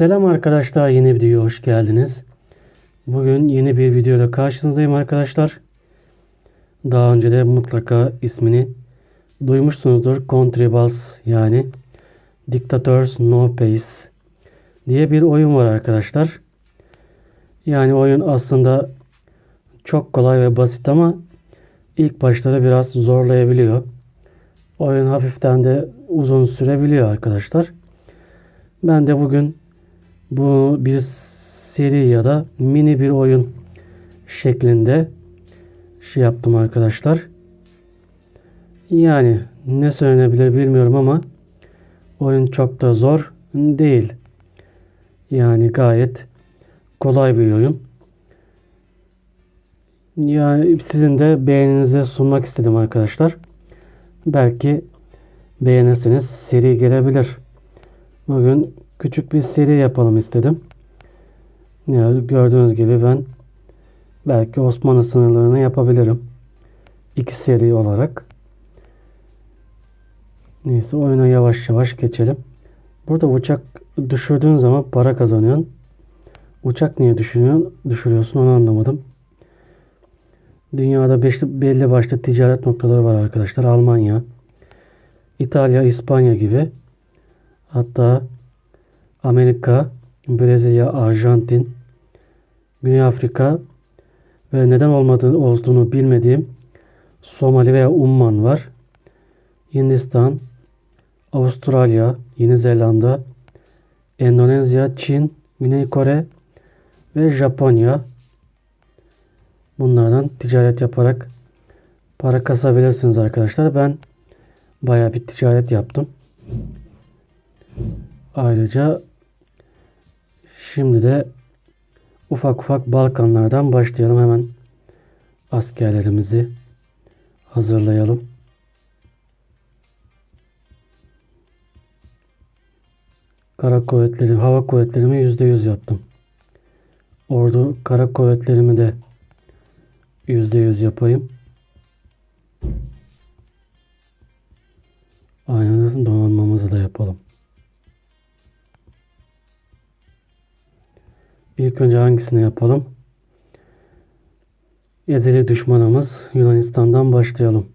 Selam arkadaşlar yeni bir videoya hoş geldiniz. Bugün yeni bir videoda karşınızdayım arkadaşlar. Daha önce de mutlaka ismini duymuşsunuzdur. Contrabas yani Dictators No Peace diye bir oyun var arkadaşlar. Yani oyun aslında çok kolay ve basit ama ilk başlarda biraz zorlayabiliyor. Oyun hafiften de uzun sürebiliyor arkadaşlar. Ben de bugün bu bir seri ya da mini bir oyun şeklinde şey yaptım arkadaşlar. Yani ne söylenebilir bilmiyorum ama oyun çok da zor değil. Yani gayet kolay bir oyun. Yani sizin de beğeninize sunmak istedim arkadaşlar. Belki beğenirseniz seri gelebilir. Bugün küçük bir seri yapalım istedim. Yani gördüğünüz gibi ben belki Osmanlı sınırlarını yapabilirim. İki seri olarak. Neyse oyuna yavaş yavaş geçelim. Burada uçak düşürdüğün zaman para kazanıyorsun. Uçak niye düşürüyorsun, düşürüyorsun onu anlamadım. Dünyada beşli, belli başlı ticaret noktaları var arkadaşlar. Almanya, İtalya, İspanya gibi. Hatta Amerika, Brezilya, Arjantin, Güney Afrika ve neden olmadığı olduğunu bilmediğim Somali veya Umman var. Hindistan, Avustralya, Yeni Zelanda, Endonezya, Çin, Güney Kore ve Japonya. Bunlardan ticaret yaparak para kasabilirsiniz arkadaşlar. Ben bayağı bir ticaret yaptım. Ayrıca şimdi de ufak ufak Balkanlardan başlayalım hemen askerlerimizi hazırlayalım. Kara kuvvetleri, hava kuvvetlerimi %100 yaptım. Ordu kara kuvvetlerimi de %100 yapayım. Aynen donanmamızı da yapalım. İlk önce hangisini yapalım? Ezeli düşmanımız Yunanistan'dan başlayalım.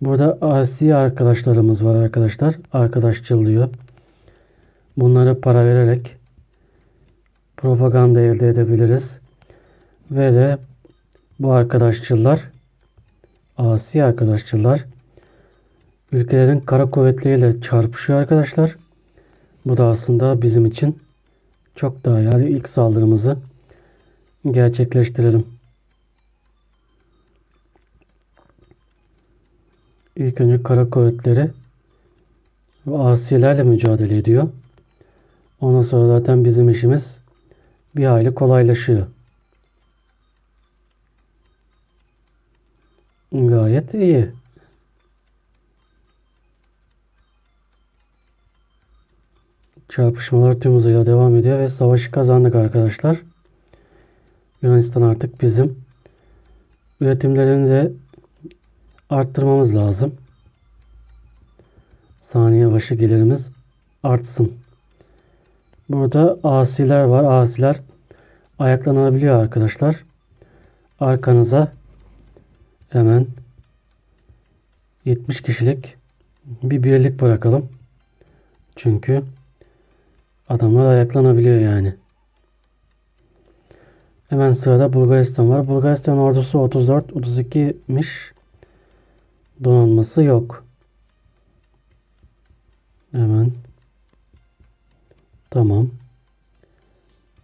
Burada Asya arkadaşlarımız var arkadaşlar. Arkadaşçıl diyor. Bunlara para vererek propaganda elde edebiliriz. Ve de bu arkadaşçılar Asi arkadaşçılar ülkelerin kara kuvvetleriyle çarpışıyor arkadaşlar. Bu da aslında bizim için çok daha yani ilk saldırımızı gerçekleştirelim. İlk önce kara kuvvetleri ve asilerle mücadele ediyor. Ondan sonra zaten bizim işimiz bir hayli kolaylaşıyor. Gayet iyi. Çarpışmalar tüm hızıyla devam ediyor ve savaşı kazandık arkadaşlar. Yunanistan artık bizim. Üretimlerini de arttırmamız lazım. Saniye başı gelirimiz artsın. Burada asiler var. Asiler ayaklanabiliyor arkadaşlar. Arkanıza hemen 70 kişilik bir birlik bırakalım. Çünkü adamlar ayaklanabiliyor yani. Hemen sırada Bulgaristan var. Bulgaristan ordusu 34 32'miş. Donanması yok. Hemen Tamam.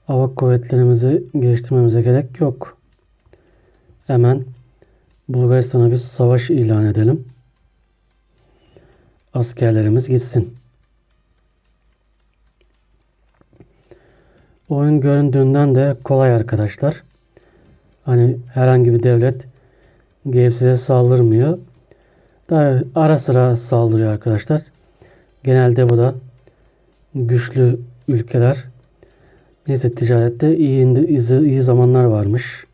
Hava kuvvetlerimizi geliştirmemize gerek yok. Hemen Bulgaristan'a bir savaş ilan edelim. Askerlerimiz gitsin. Oyun göründüğünden de kolay arkadaşlar. Hani herhangi bir devlet size saldırmıyor. Daha ara sıra saldırıyor arkadaşlar. Genelde bu da güçlü ülkeler. Neyse ticarette iyi, iyi zamanlar varmış.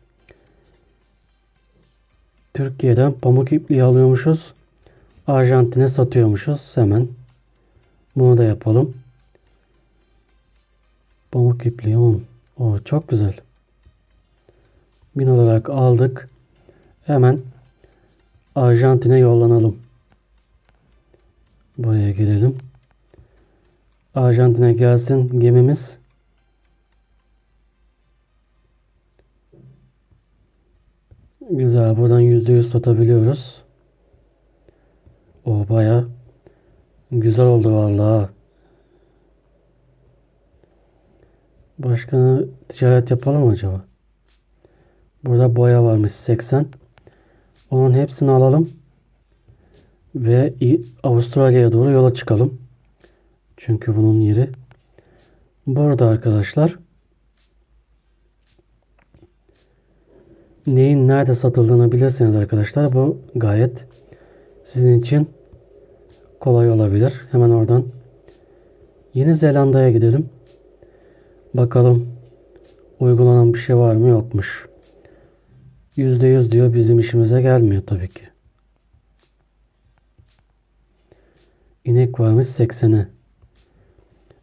Türkiye'den pamuk ipliği alıyormuşuz. Arjantin'e satıyormuşuz. Hemen bunu da yapalım. Pamuk ipliği 10. O çok güzel. 1000 olarak aldık. Hemen Arjantin'e yollanalım. Buraya gelelim. Arjantin'e gelsin gemimiz. Güzel. Buradan %100 satabiliyoruz. O baya güzel oldu vallahi. Başka ticaret yapalım acaba? Burada boya varmış 80. Onun hepsini alalım. Ve Avustralya'ya doğru yola çıkalım. Çünkü bunun yeri burada arkadaşlar. Neyin nerede satıldığını bilirseniz arkadaşlar bu gayet sizin için kolay olabilir. Hemen oradan Yeni Zelanda'ya gidelim. Bakalım uygulanan bir şey var mı yokmuş. %100 diyor bizim işimize gelmiyor tabii ki. İnek varmış 80'e.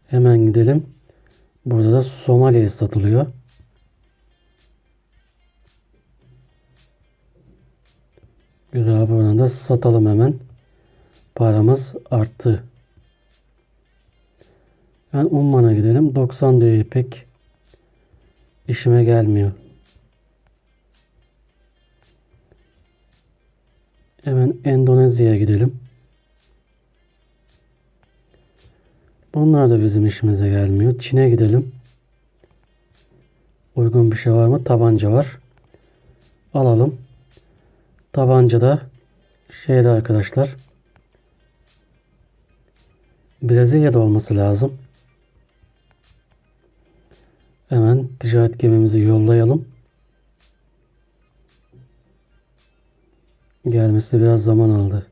Hemen gidelim. Burada da Somali'ye satılıyor. Güzel buradan da satalım hemen. Paramız arttı. Ben Umman'a gidelim. 90 diyor pek işime gelmiyor. Hemen Endonezya'ya gidelim. Bunlar da bizim işimize gelmiyor. Çin'e gidelim. Uygun bir şey var mı? Tabanca var. Alalım. Tabanca da şeyde arkadaşlar. Brezilya'da olması lazım. Hemen ticaret gemimizi yollayalım. Gelmesi biraz zaman aldı.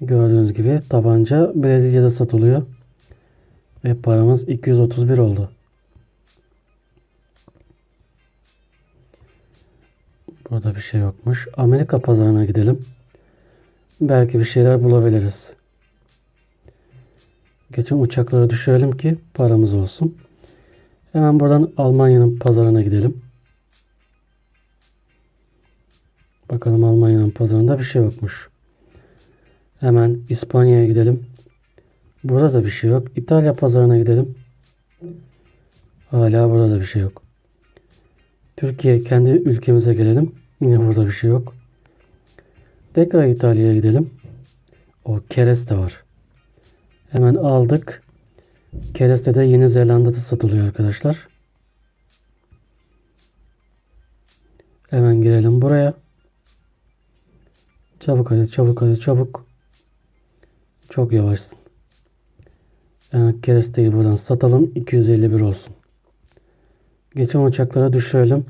Gördüğünüz gibi tabanca Brezilya'da satılıyor. Ve paramız 231 oldu. Burada bir şey yokmuş. Amerika pazarına gidelim. Belki bir şeyler bulabiliriz. Geçen uçakları düşürelim ki paramız olsun. Hemen buradan Almanya'nın pazarına gidelim. Bakalım Almanya'nın pazarında bir şey yokmuş. Hemen İspanya'ya gidelim. Burada da bir şey yok. İtalya pazarına gidelim. Hala burada da bir şey yok. Türkiye kendi ülkemize gelelim. Yine burada bir şey yok. Tekrar İtalya'ya gidelim. O kereste var. Hemen aldık. Kereste de Yeni Zelanda'da satılıyor arkadaşlar. Hemen girelim buraya. Çabuk hadi çabuk hadi çabuk. Çok yavaşsın. Yani keresteyi buradan satalım. 251 olsun. Geçen uçaklara düşürelim.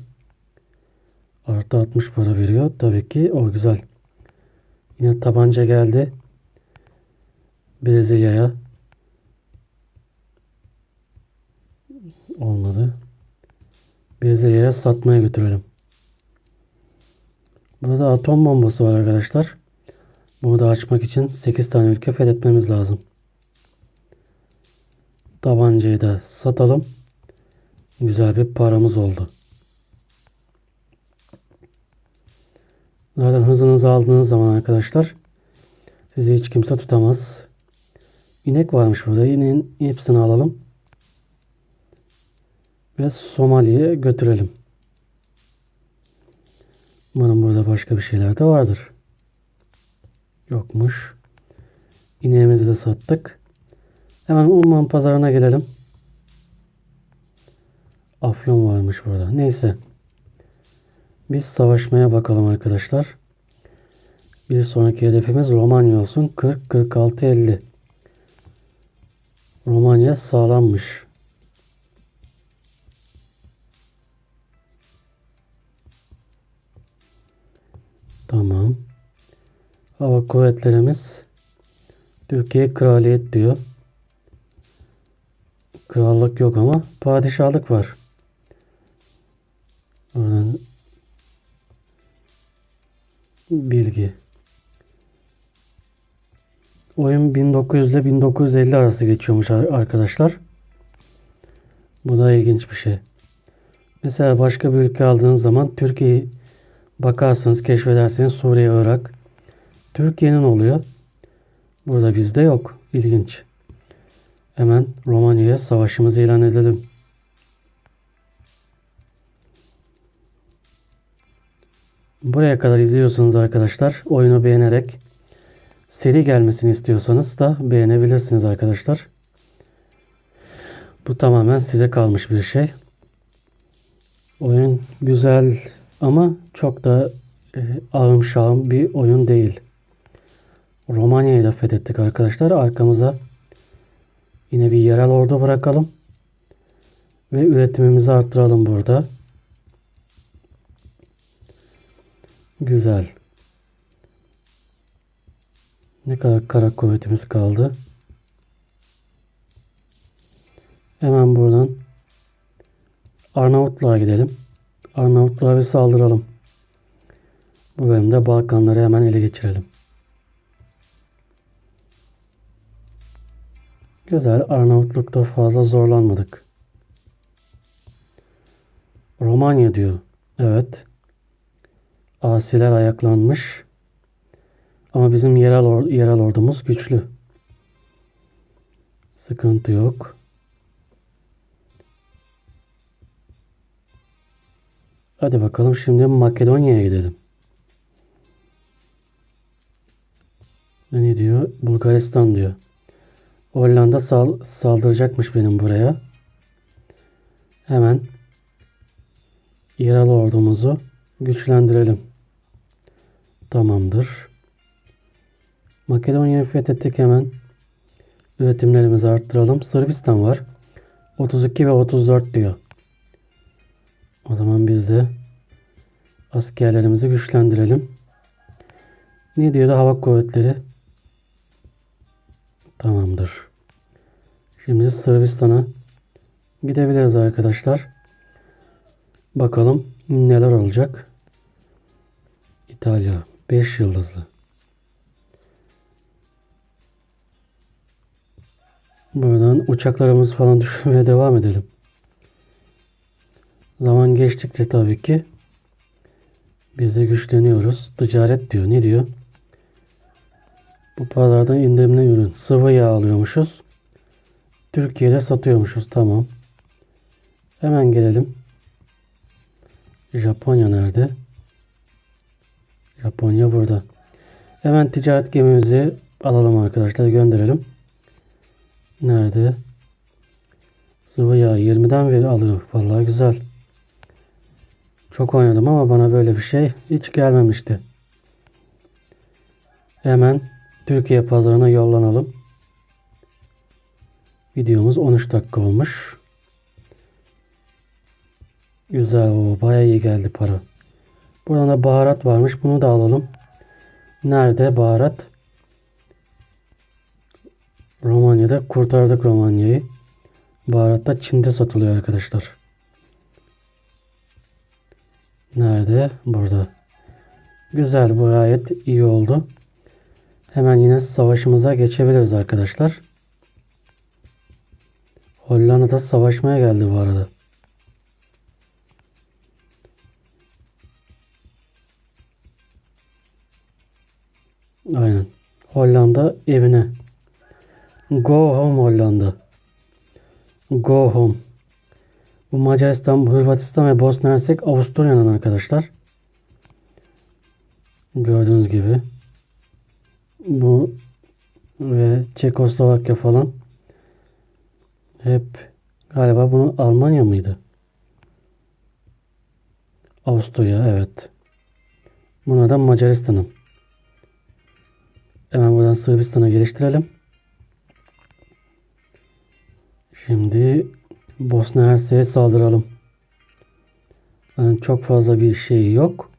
Artı 60 para veriyor. Tabii ki o güzel. Yine tabanca geldi. Brezilya'ya. Olmadı. Brezilya'ya satmaya götürelim. Burada atom bombası var arkadaşlar. Bunu da açmak için 8 tane ülke fethetmemiz lazım. Tabancayı da satalım. Güzel bir paramız oldu. Zaten hızınızı aldığınız zaman arkadaşlar sizi hiç kimse tutamaz. İnek varmış burada. İneğin hepsini alalım. Ve Somali'ye götürelim. Umarım burada başka bir şeyler de vardır. Yokmuş. İneğimizi de sattık. Hemen Umman pazarına gelelim. Afyon varmış burada. Neyse. Biz savaşmaya bakalım arkadaşlar. Bir sonraki hedefimiz Romanya olsun. 40, 46, 50. Romanya sağlammış. Tamam. Hava kuvvetlerimiz Türkiye kraliyet diyor. Krallık yok ama padişahlık var. Oradan bilgi. Oyun 1900 ile 1950 arası geçiyormuş ar- arkadaşlar. Bu da ilginç bir şey. Mesela başka bir ülke aldığınız zaman Türkiye'yi bakarsınız, keşfedersiniz Suriye, Irak. Türkiye'nin oluyor. Burada bizde yok. İlginç. Hemen Romanya'ya savaşımızı ilan edelim. Buraya kadar izliyorsunuz arkadaşlar. Oyunu beğenerek seri gelmesini istiyorsanız da beğenebilirsiniz arkadaşlar. Bu tamamen size kalmış bir şey. Oyun güzel ama çok da e, ağım şağım bir oyun değil. Romanya'yı da fethettik arkadaşlar. Arkamıza yine bir yerel ordu bırakalım. Ve üretimimizi arttıralım burada. Güzel. Ne kadar kara kuvvetimiz kaldı. Hemen buradan Arnavutluğa gidelim. Arnavutluğa bir saldıralım. Bu bölümde Balkanları hemen ele geçirelim. Güzel. Arnavutluk'ta fazla zorlanmadık. Romanya diyor. Evet. Asiler ayaklanmış. Ama bizim yerel, or- yerel ordumuz güçlü. Sıkıntı yok. Hadi bakalım şimdi Makedonya'ya gidelim. Ne diyor? Bulgaristan diyor. Hollanda sal saldıracakmış benim buraya. Hemen yerel ordumuzu güçlendirelim. Tamamdır. Makedonya'yı fethettik hemen. Üretimlerimizi arttıralım. Sırbistan var. 32 ve 34 diyor. O zaman biz de askerlerimizi güçlendirelim. Ne diyor da hava kuvvetleri? Tamamdır. Şimdi Sırbistan'a gidebiliriz arkadaşlar. Bakalım neler olacak. İtalya 5 yıldızlı. Buradan uçaklarımız falan düşürmeye devam edelim. Zaman geçtikçe tabii ki biz de güçleniyoruz. Ticaret diyor. Ne diyor? Bu pazardan indirimli ürün. Sıvı yağ alıyormuşuz. Türkiye'de satıyormuşuz. Tamam. Hemen gelelim. Japonya nerede? Japonya burada. Hemen ticaret gemimizi alalım arkadaşlar. Gönderelim. Nerede? Sıvı yağ 20'den beri alıyor. Vallahi güzel. Çok oynadım ama bana böyle bir şey hiç gelmemişti. Hemen Türkiye pazarına yollanalım. Videomuz 13 dakika olmuş. Güzel o baya iyi geldi para. Buradan da baharat varmış. Bunu da alalım. Nerede baharat? Romanya'da kurtardık Romanya'yı. Baharat da Çin'de satılıyor arkadaşlar. Nerede? Burada. Güzel bu gayet iyi oldu. Hemen yine savaşımıza geçebiliriz arkadaşlar. Hollanda'da savaşmaya geldi bu arada. Aynen. Hollanda evine. Go home Hollanda. Go home. Bu Macaristan, Hırvatistan ve Bosna Hersek Avusturya'nın arkadaşlar. Gördüğünüz gibi. Bu ve Çekoslovakya falan. Hep galiba bunu Almanya mıydı? Avusturya evet. Buna da Macaristan'ın. Hemen buradan Sırbistan'a geliştirelim. Şimdi Bosna Hersek'e saldıralım. Yani çok fazla bir şey yok.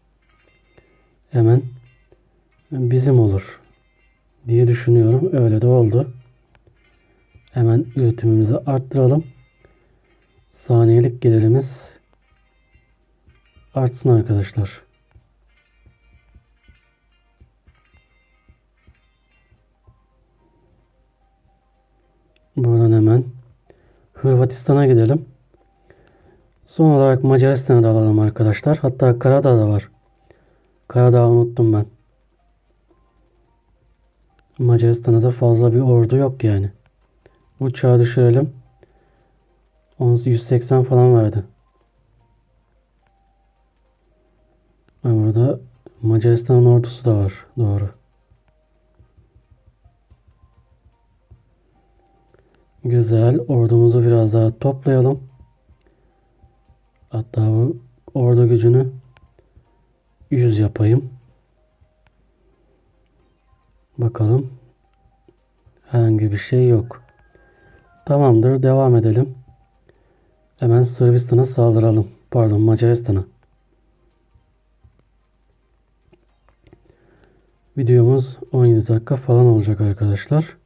Hemen bizim olur diye düşünüyorum. Öyle de oldu. Hemen üretimimizi arttıralım. Saniyelik gelirimiz artsın arkadaşlar. Buradan hemen Hırvatistan'a gidelim. Son olarak Macaristan'ı da alalım arkadaşlar. Hatta Karadağ da var. Karadağ'ı unuttum ben. Macaristan'da da fazla bir ordu yok yani. Uçağı düşürelim. 10 180 falan verdi. Burada Macaristan'ın ordusu da var. Doğru. Güzel. Ordumuzu biraz daha toplayalım. Hatta bu ordu gücünü 100 yapayım. Bakalım. Herhangi bir şey yok. Tamamdır. Devam edelim. Hemen Sırbistan'a saldıralım. Pardon Macaristan'a. Videomuz 17 dakika falan olacak arkadaşlar.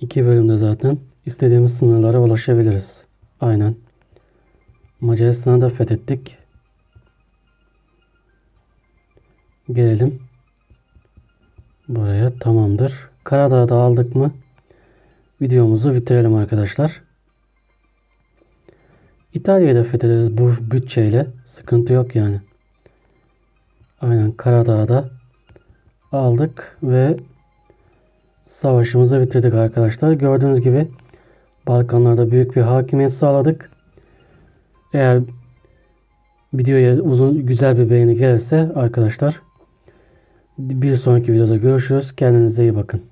İki bölümde zaten istediğimiz sınırlara ulaşabiliriz. Aynen. Macaristan'ı da fethettik. Gelelim. Buraya tamamdır. Karadağ'ı da aldık mı? Videomuzu bitirelim arkadaşlar. İtalya'yı da fethederiz bu bütçeyle. Sıkıntı yok yani. Aynen Karadağ'ı da aldık ve savaşımızı bitirdik arkadaşlar. Gördüğünüz gibi Balkanlarda büyük bir hakimiyet sağladık. Eğer videoya uzun güzel bir beğeni gelirse arkadaşlar bir sonraki videoda görüşürüz. Kendinize iyi bakın.